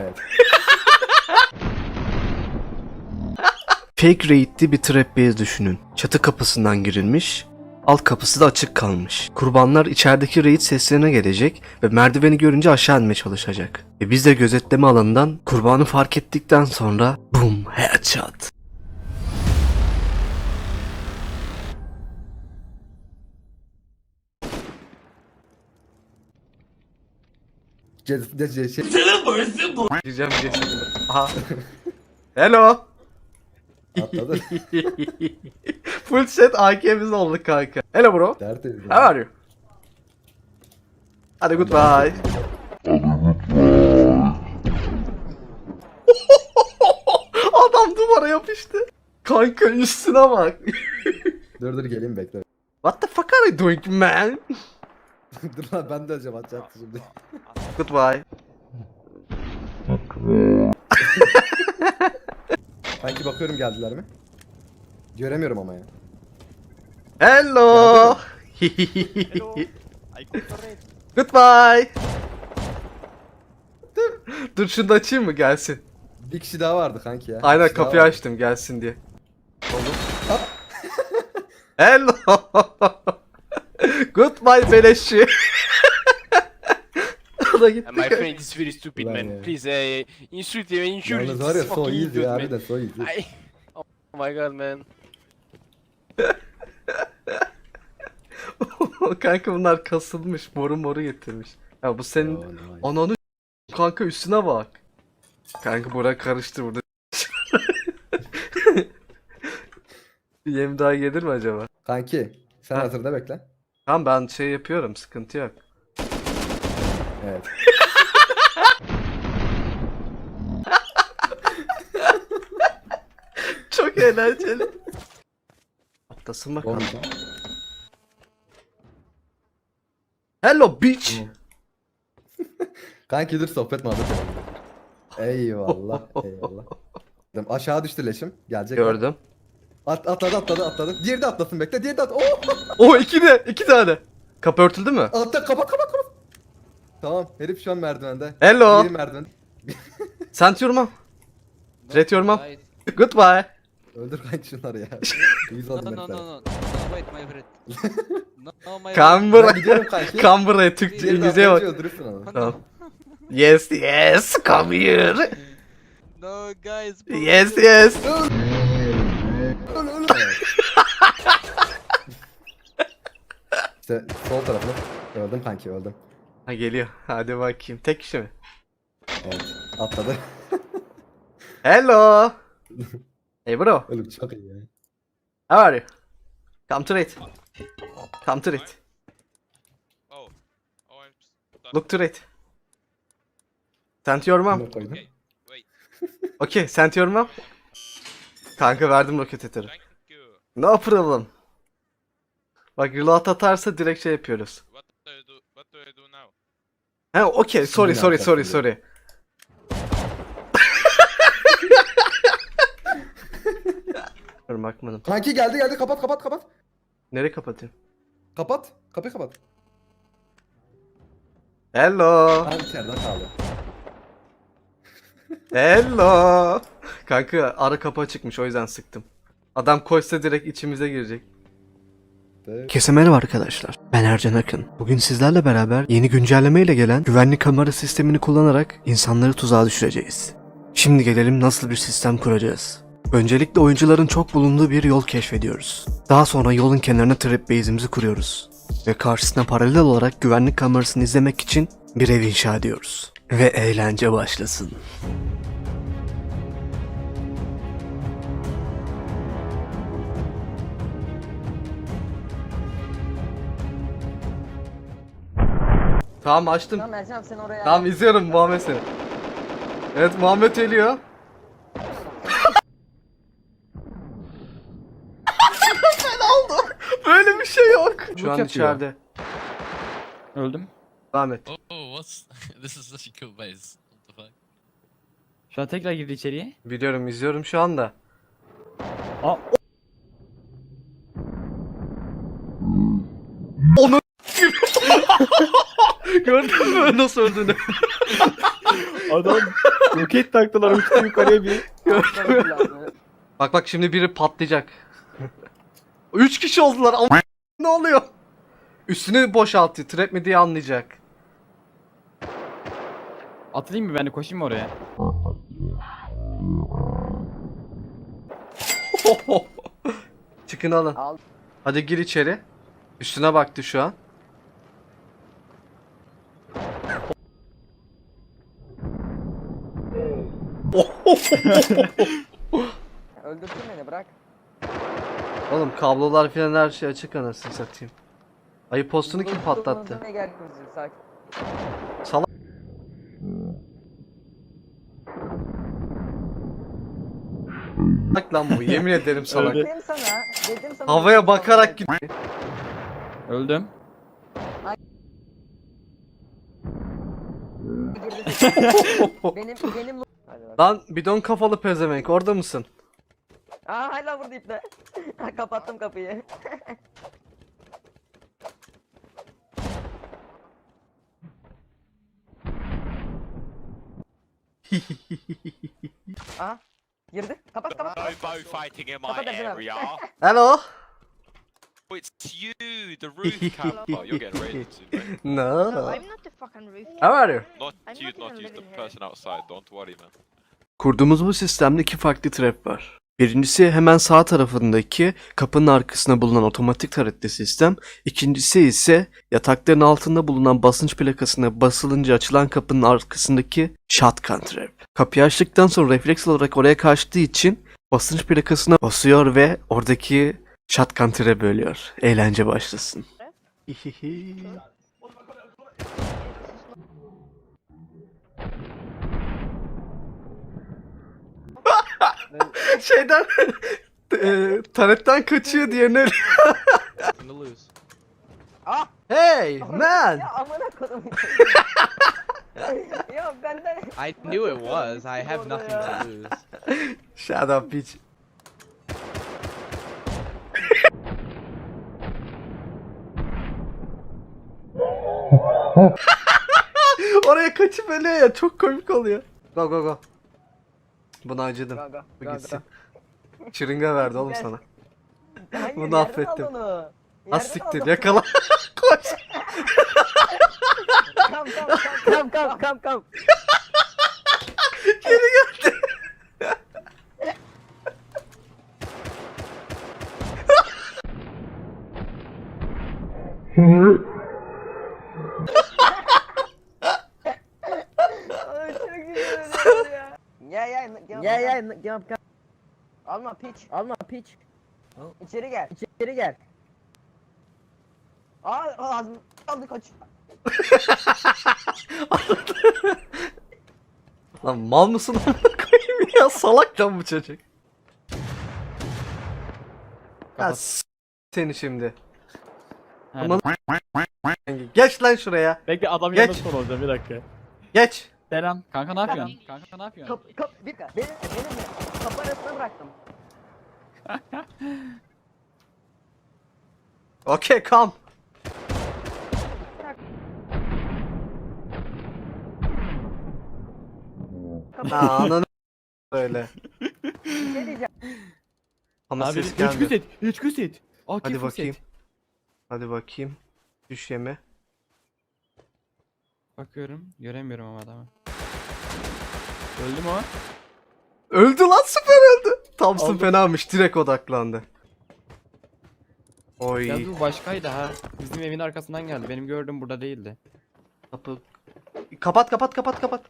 Evet. Fake raid'li bir trap base düşünün. Çatı kapısından girilmiş, alt kapısı da açık kalmış. Kurbanlar içerideki raid seslerine gelecek ve merdiveni görünce aşağı inmeye çalışacak. E biz de gözetleme alanından kurbanı fark ettikten sonra boom headshot. Ce- de- ce- şey, Diyeceğim geçelim. Aha. Hello. atladı. Full set AK'miz oldu kanka. Hello bro. Tertemiz. How are you? Hadi goodbye. Adam duvara yapıştı. Kanka üstüne bak. Dur dur geleyim bekle. What the fuck are you doing man? dur lan ben de öleceğim atacaktı şimdi. Goodbye. Sanki bakıyorum geldiler mi? Göremiyorum ama ya. Hello. Hello. Goodbye. Dur. Dur şunu da açayım mı gelsin. Bir kişi daha vardı kanki ya. Aynen kişi kapıyı açtım gelsin diye. Hello. Goodbye beleşçi. Da gitti. And my friend is very stupid, Ulan man. ya. Please, uh, insult him, insult Yalnız him. var ya This so fucking easy man. harbiden so easy. I... Oh my god, man. kanka bunlar kasılmış. Moru moru getirmiş. Ya bu senin Oh, nice. ananı kanka üstüne bak. Kanka bura karıştı burada. Bir Yem daha gelir mi acaba? Kanki sen Ha. hazırda bekle. Tamam ben şey yapıyorum sıkıntı yok. Evet. Çok eğlenceli. Atlasın bakalım. Olmayacak. Hello bitch. Kanki dur sohbet muhabbet edelim. Eyvallah eyvallah. Aşağı düştü leşim. Gelecek. Gördüm. At, atladı atladı atladı. Diğeri de atlasın bekle. Diğeri de at. Oh! O iki de iki tane. Kapı örtüldü mü? Atla kapat kapat. Tamam herif şu an merdivende. Hello. Diğeri merdiven. Sent yormam. Ret yormam. Guys, Goodbye. Öldür kanki şunları ya. Uyuz No, no, no, herifler. no, no, wait, my friend. No, no, my Come. Ben buraya. gidiyorum kanki. Come buraya Türkçe İngilizceye atlayınca bak. öldürürsün onu. No, Tamam. Yes yes come here. No, guys. Yes yes. işte sol tarafı. Öldüm kanki öldüm. Ha geliyor. Hadi bakayım. Tek kişi mi? Evet. Atladı. Hello. Hey bro. Oğlum çok iyi ya. How are you? Come to it. Come to it. Oh. Oh, I'm stuck. Look to it. Sent your mom. Okay. Okay, sent your mom. Kanka verdim roket you. No problem. Bak reload atarsa direkt şey yapıyoruz. What do I do? What do I do now? Ha okey sorry sorry sorry sorry. Dur bakmadım. Kanki geldi geldi kapat kapat kapat. Nereye kapatayım? Kapat. Kapıyı kapat. Hello. Abi içeriden kaldı. Hello. Kanka ara kapı çıkmış o yüzden sıktım. Adam koşsa direkt içimize girecek. Herkese merhaba arkadaşlar. Ben Ercan Akın. Bugün sizlerle beraber yeni güncelleme ile gelen güvenlik kamera sistemini kullanarak insanları tuzağa düşüreceğiz. Şimdi gelelim nasıl bir sistem kuracağız. Öncelikle oyuncuların çok bulunduğu bir yol keşfediyoruz. Daha sonra yolun kenarına trap base'imizi kuruyoruz. Ve karşısına paralel olarak güvenlik kamerasını izlemek için bir ev inşa ediyoruz. Ve eğlence başlasın. Tamam açtım. Tamam Ercan sen oraya. Tamam izliyorum Muhammed seni. Evet Muhammed ölüyor. ben oldu. Böyle bir şey yok. Şu an yapıyor. içeride. Öldüm. Devam et. Oh, what's this is such a cool base. What the fuck? Şu an tekrar girdi içeriye. Biliyorum izliyorum şu anda. Aa, Gördün mü nasıl öldüğünü? Adam roket taktılar uçtu yukarıya bir. Bak bak şimdi biri patlayacak. Üç kişi oldular. Ama ne oluyor? Üstünü boşaltıyor. Trap mi diye anlayacak. Atlayayım mı ben de koşayım mı oraya? Çıkın alın. Al. Hadi gir içeri. Üstüne baktı şu an. Öldürsün beni bırak. Oğlum kablolar falan her şey açık anasını satayım. Ayı postunu kim patlattı? Ne geldi kızım sakin. Salak. Salak lan bu yemin ederim salak. Dedim sana. Dedim sana. Havaya bakarak gidiyor. Öldüm. benim benim. Hadi bak. Lan bidon kafalı pezevenk orada mısın? Aa hala burada ipne. Kapattım kapıyı. Aa girdi. Kapat kapat. Kapat. bow fighting in my Kapat Ersin abi. area. Hello? Oh, it's you, the roof camper. You're getting raided soon, mate. No, No. I'm not the fucking roof. How are you? Not I'm you, not not even you, the living here. person outside. Don't worry, man. Kurduğumuz bu sistemde iki farklı trap var. Birincisi hemen sağ tarafındaki kapının arkasında bulunan otomatik taretli sistem. İkincisi ise yatakların altında bulunan basınç plakasına basılınca açılan kapının arkasındaki shotgun trap. Kapıyı açtıktan sonra refleks olarak oraya kaçtığı için basınç plakasına basıyor ve oradaki shotgun trap'i ölüyor. Eğlence başlasın. Şeyden e, taretten kaçıyor diğerine Ah Hey man! ya amına kodum. ya benden. I knew it was. I have nothing to lose. Shut up bitch. Oraya kaçıp ölüyor ya çok komik oluyor. Go go go. Buna acıdım. Gaga. Bu gaga. gitsin. Çırınga verdi oğlum sana. Hayır, Bunu affettim. Az siktir yakala. Koş. Kam kam kam kam kam kam. Geri geldi. Ay çok güzel ya. Ya ya ya Alma piç. Alma piç. İçeri gel. İçeri gel. Aa ağzım aldı kaç. Lan mal mısın amına koyayım ya salak lan bu çocuk. Ya seni şimdi. Aman Geç lan şuraya. Bekle adam Geç. yanında son olacağım bir dakika. Geç. Selam. Kanka ne yapıyorsun? Kanka ne yapıyorsun? Kap kap bir dakika. Benim benim kapı arasına bıraktım. Okey come. Ha ananı öyle. Bir şey diyeceğim. Ama Abi ses üç gelmiyor. set. Üç set. AK Hadi bakayım. set. Hadi bakayım. Düş yeme. Bakıyorum. Göremiyorum ama adamı. Öldü mü o? Öldü lan süper öldü. Thompson Aldım. fenamış direkt odaklandı. Oy. Ya bu başkaydı ha. Bizim evin arkasından geldi. Benim gördüğüm burada değildi. Kapı. Kapat kapat kapat kapat.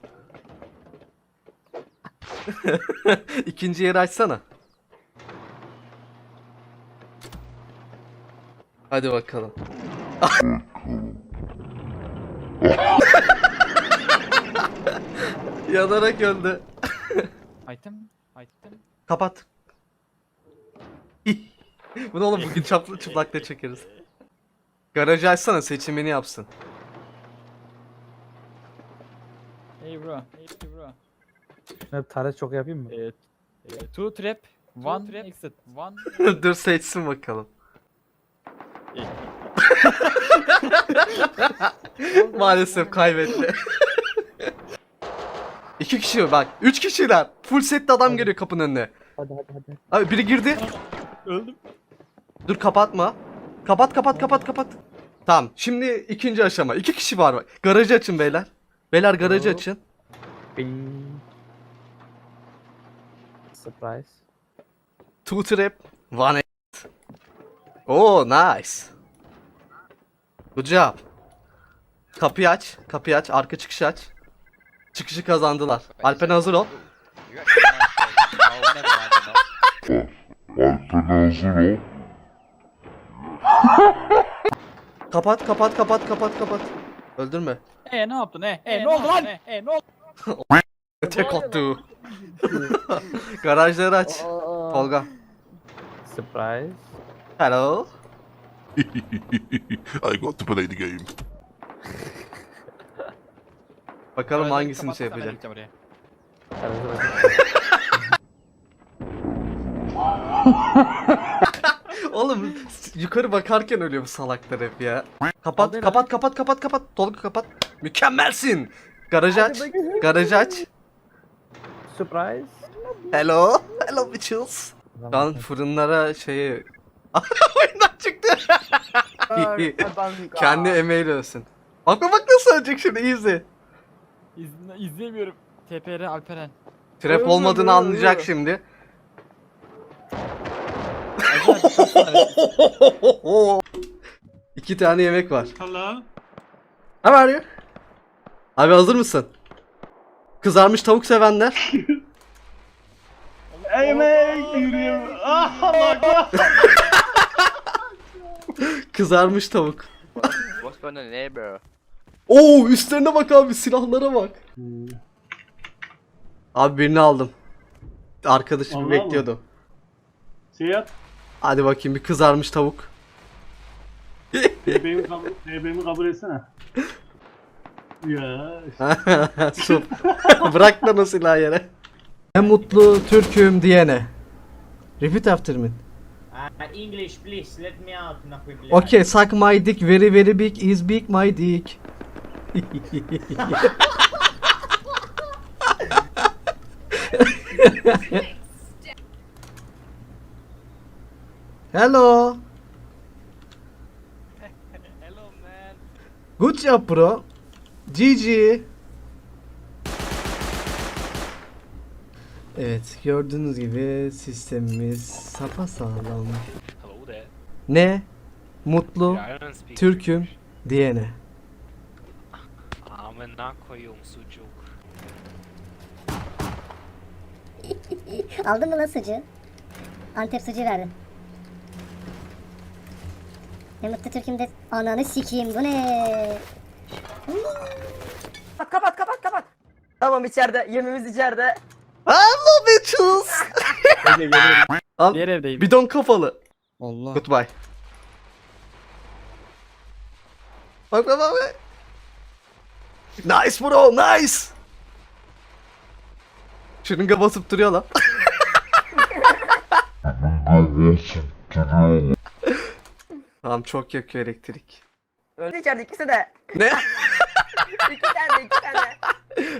İkinci yeri açsana. Hadi bakalım. Yanarak öldü. Item. Item. Kapat. Bunu oğlum bugün çaplı çıplakta çekeriz. Garajı açsana seçimini yapsın. Hey bro. Hey bro. Hep taret çok yapayım mı? Evet. Ee, two trap. One trap. Exit. One. Dur seçsin bakalım. Maalesef kaybetti. İki kişi bak. Üç kişiler. Full setli adam geliyor kapının önüne. Hadi hadi hadi. Abi biri girdi. Öldüm. Dur kapatma. Kapat kapat kapat kapat. Tamam. Şimdi ikinci aşama. İki kişi var. bak. Garajı açın beyler. Beyler garajı Hop. açın. Bing. Surprise. Two trap. One eight. Oh nice. Good job. Kapıyı aç. Kapıyı aç. Arka çıkışı aç. Çıkışı kazandılar. Alpen hazır ol. Never land enough. Kapat kapat kapat kapat kapat. Öldürme. E ne yaptın e? E ne oldu lan? E ne oldu? Tek attı. Garajları aç. Tolga. Surprise. Hello. I got to play the game. Bakalım hangisini Kapat, şey yapacak. gideceğim oraya. Hadi, hadi. Oğlum yukarı bakarken ölüyor bu salaklar hep ya. Kapat kapat kapat kapat kapat. Tolga kapat. Mükemmelsin. Garajı aç. Garajı aç. Surprise. Hello. Hello bitches. An fırınlara şeyi... Oyundan çıktı. Kendi emeğiyle ölsün. Bak bak nasıl ölecek şimdi iyi İzle, izleyemiyorum. TPR Alperen. Trap olmadığını anlayacak şimdi. İki tane yemek var. Hello. How are you? Abi hazır mısın? Kızarmış tavuk sevenler. Emek yürüyorum. Ah Allah Kızarmış tavuk. What's going on there, bro? Oo üstlerine bak abi silahlara bak. Abi birini aldım. Arkadaşım Vallahi bekliyordu. Şey yap. Hadi bakayım bir kızarmış tavuk. TB'mi kabul, TB'mi kabul etsene. Ya. Su. Bırak lan o silahı yere. En mutlu Türk'üm diyene. Repeat after me. English please let me out. Okay, suck my dick very very big is big my dick. Hello. Hello, man. Good job bro. GG. Evet gördüğünüz gibi sistemimiz sapasağlam. Hello there. Ne? Mutlu Türk'üm diyene. Amına koyuyorum sucuk. Aldın mı lan sıcı? Antep sıcı verdim. Ne mutlu Türk'ümde ananı sikeyim bu ne? Kapat kapat kapat. Tamam içeride yemimiz içeride. Hello bitches. Al Diğer evdeyim. bidon kafalı. Allah. Goodbye. Bak bak bak. bak. Nice bro nice. Şırınga basıp duruyor lan. tamam çok yakıyor elektrik. Öldü içeride ikisi de. Ne? İki tane iki tane.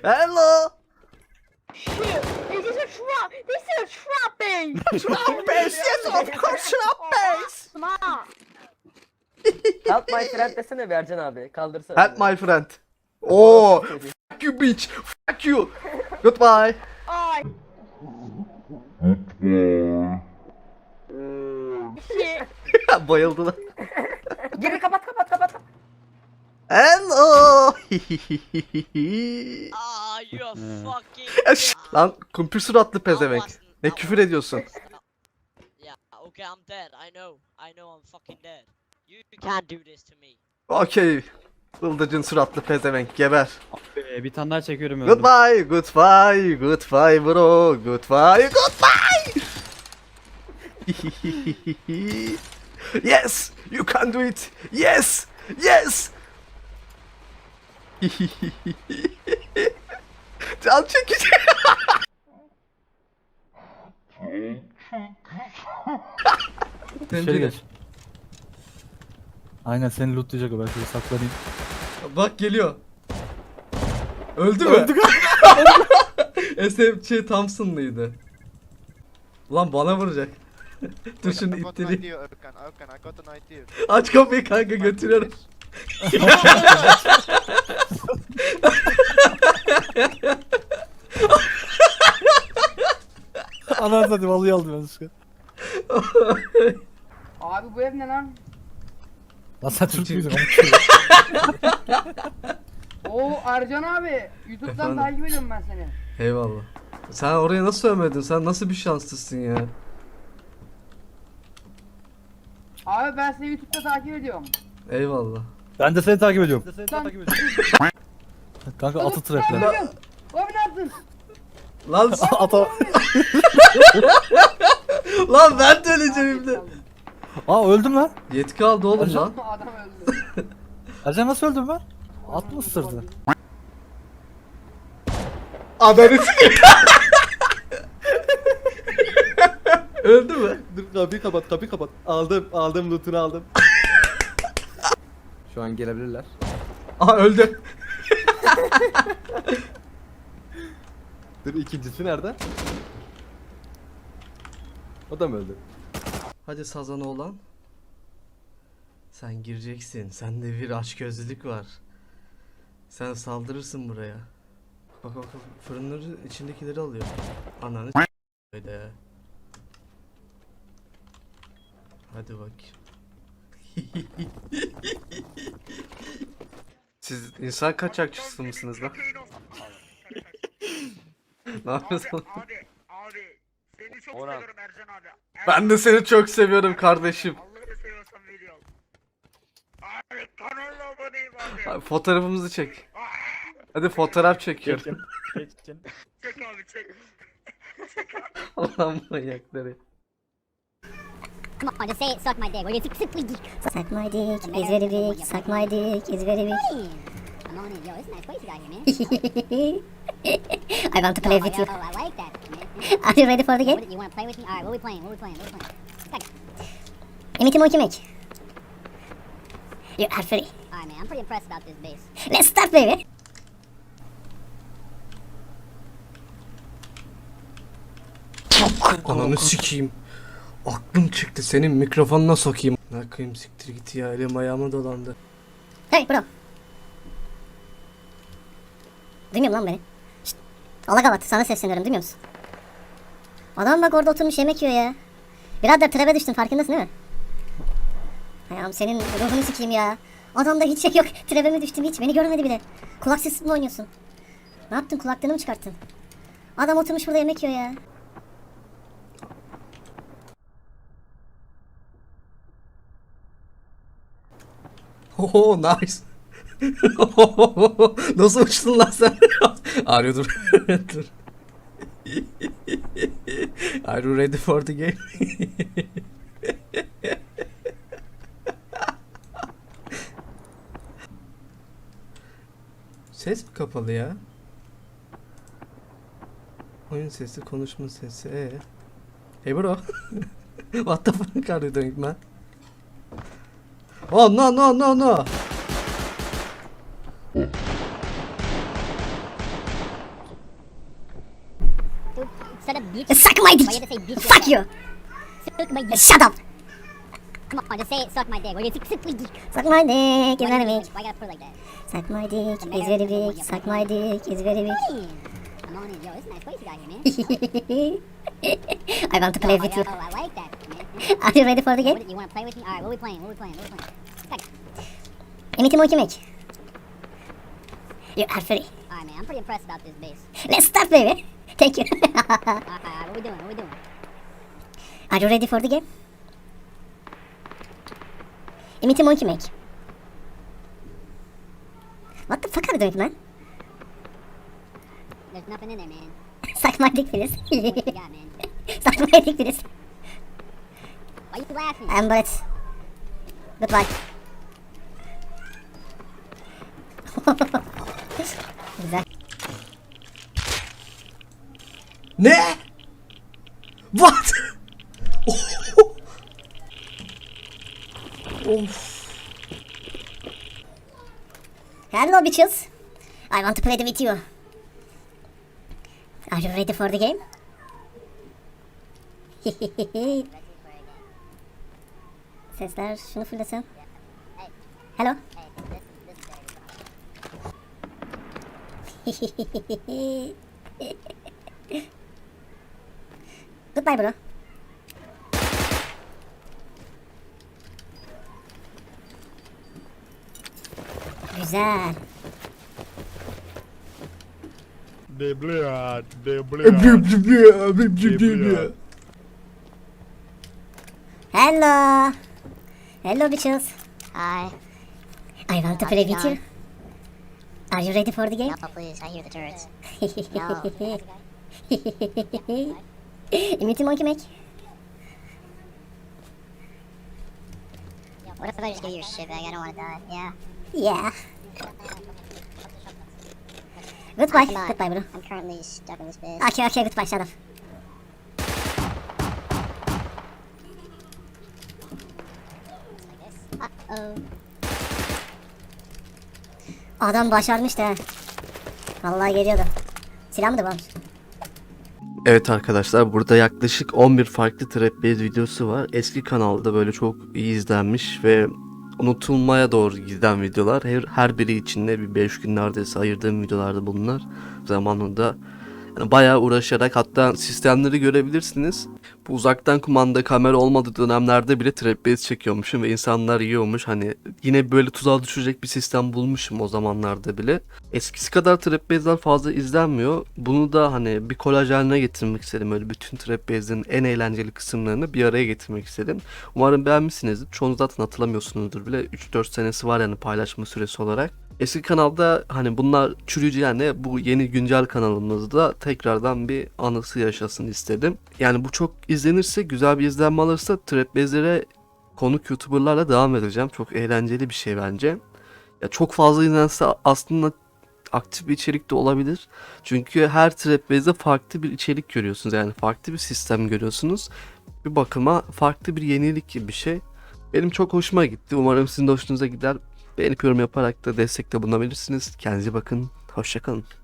Hello. This is a trap. This is a trapping. Base yes of course base. Help my friend desene bir Ercan abi. Kaldırsana. Help my friend. Oo. Fuck you bitch. Fuck you. Goodbye. Ay. Bayıldılar. Geri kapat kapat kapat. Hello. Ah, you are fucking. Lan kumpir suratlı pezevenk. Ne küfür ediyorsun? Yeah, okay, I'm dead. I know. I know I'm fucking dead. You can't do this to me. Okey. Bıldırcın suratlı pezevenk geber. Ee, bir tane daha çekiyorum öldüm. Goodbye, goodbye, goodbye bro, goodbye, goodbye. yes, you can do it. Yes, yes. Can çekici. İçeri geç. Aynen seni lootlayacak o ben şöyle saklanayım. Bak geliyor. Öldü mü? Öldü SMC Thompson'lıydı. Lan bana vuracak. Dur şunu ittireyim. Aç kapıyı kanka götürüyorum. Anam hadi vallahi aldım yanlışlıkla. Abi bu ev ne lan? Lan sen Türk müydün? Oo Ercan abi. YouTube'dan Efendim? takip ediyorum ben seni. Eyvallah. Sen oraya nasıl ölmedin? Sen nasıl bir şanslısın ya? Abi ben seni YouTube'da takip ediyorum. Eyvallah. Ben de seni takip ediyorum. Sen Kanka atı trapler. Abi ne yaptın? Lan Ata. lan ben de öleceğim şimdi. Aa öldüm lan. Yetki aldı oğlum lan. Adam öldü. Ercan nasıl öldüm ben? At mı ısırdı? Ananı Öldü mü? Dur kapıyı kapat kapıyı kapat. Aldım aldım lootunu aldım. Şu an gelebilirler. Aha öldü. Dur ikincisi nerede? O da mı öldü? Hadi sazan oğlan. Sen gireceksin. Sende bir açgözlülük var. Sen saldırırsın buraya. Bak bak bak fırınları içindekileri alıyor. Ananı öyle. Hadi bak. Siz insan kaçakçısı mısınız lan? ne yapıyorsun? Seni çok seviyorum Ercan abi. Ben de seni çok seviyorum kardeşim. Allah'ını seviyorsan veriyorum. Abi kanalına aboneyim abi. Abi, Fotoğrafımızı çek. Hadi fotoğraf çekiyorum. Çek abi çek. Allah'ım manyakları. Come on, just say it, suck my dick. Or you suck my dick. Suck my dick is very big. Suck my dick is very big. I'm on it. Yo, it's a nice place you got here, man. I want to play with you. Oh, I like that, man. Are you ready for the game? You want to play with me? All right, what we playing? What we playing? What we playing? Monkey make. You are free. all right, man. I'm pretty impressed about this base. Let's start baby. Ananı sikeyim. Aklım çıktı senin mikrofonuna sokayım. Ne koyayım siktir git ya elim ayağıma dolandı. Hey bro. Duymuyor lan beni? Şşt. Allah kavat sana sesleniyorum duymuyor musun? Adam bak orada oturmuş yemek yiyor ya. Birader trebe düştün farkındasın değil mi? Ayağım senin ruhunu sikeyim ya. Adamda hiç şey yok. Trebe mi düştüm hiç beni görmedi bile. Kulaksız mı oynuyorsun? Ne yaptın kulaklığını mı çıkarttın? Adam oturmuş burada yemek yiyor ya. Oho nice. Nasıl uçtun lan sen? Arıyor dur. Are you ready for the game? Ses mi kapalı ya? Oyun sesi, konuşma sesi. Ee? Hey bro. What the fuck are you doing man? Oh no no no no. dude, instead of bitch, Suck my dick. Fuck you. Dick. Shut up. Come on, just say it, suck my dick. Suck my dick. Suck my dick is very big. why gotta put it like that? Suck my dick is very big. Suck my dick is very big. I'm on it. Yo, it's a nice place you got here, man. I want to play with you. oh, I like that, man. Are you ready for the game? You want to play with me? All right, what we playing? What we playing? What we playing? Like, Imiti monkey make. You are free. all right, man. I'm pretty impressed about this base. Let's start, baby. Thank you. Are you ready for the game? Imiti monkey make. What the fuck are you doing, man? There's nothing in there, man. Suck my dick, please. Suck my dick, please. Why you laughing? I'm Brett. Goodbye. Güzel. Ne? What? of. Hello, bitches. I want to play with you. Are you ready for the game? Sesler şunu fırlasın. Hello. Goodbye bro. Güzel. Deblead, deblead. Hello. Hello bitches. Hi. I want to play with you. Are you ready for the game? No, please. I hear the turrets. Immunity monkey make. What if I just get your shit back? I don't want to die. Yeah. Yeah. Goodbye. Goodbye, bro. I'm currently stuck in this base. Okay, okay, goodbye. Shut up. Uh-oh. Adam başarmıştı ha. Vallahi geliyordu. Silah mı da varmış? Evet arkadaşlar burada yaklaşık 11 farklı trap base videosu var. Eski kanalda böyle çok iyi izlenmiş ve unutulmaya doğru giden videolar. Her, her biri içinde bir 5 gün neredeyse ayırdığım videolarda bunlar. Zamanında yani bayağı uğraşarak hatta sistemleri görebilirsiniz. Bu uzaktan kumanda kamera olmadığı dönemlerde bile trap base çekiyormuşum ve insanlar yiyormuş. Hani yine böyle tuzağa düşecek bir sistem bulmuşum o zamanlarda bile. Eskisi kadar trap base'ler fazla izlenmiyor. Bunu da hani bir kolaj haline getirmek istedim. Öyle bütün trap base'in en eğlenceli kısımlarını bir araya getirmek istedim. Umarım beğenmişsinizdir. Çoğunu zaten hatırlamıyorsunuzdur bile. 3-4 senesi var yani paylaşma süresi olarak. Eski kanalda hani bunlar çürüyücü yani bu yeni güncel kanalımızda tekrardan bir anısı yaşasın istedim. Yani bu çok izlenirse güzel bir izlenme alırsa trap base'lere konuk youtuberlarla devam edeceğim. Çok eğlenceli bir şey bence. Ya çok fazla izlense aslında aktif bir içerik de olabilir. Çünkü her trap base'de farklı bir içerik görüyorsunuz. Yani farklı bir sistem görüyorsunuz. Bir bakıma farklı bir yenilik gibi bir şey. Benim çok hoşuma gitti. Umarım sizin de hoşunuza gider. Beğenip yorum yaparak da destekte bulunabilirsiniz. Kendinize bakın. Hoşçakalın.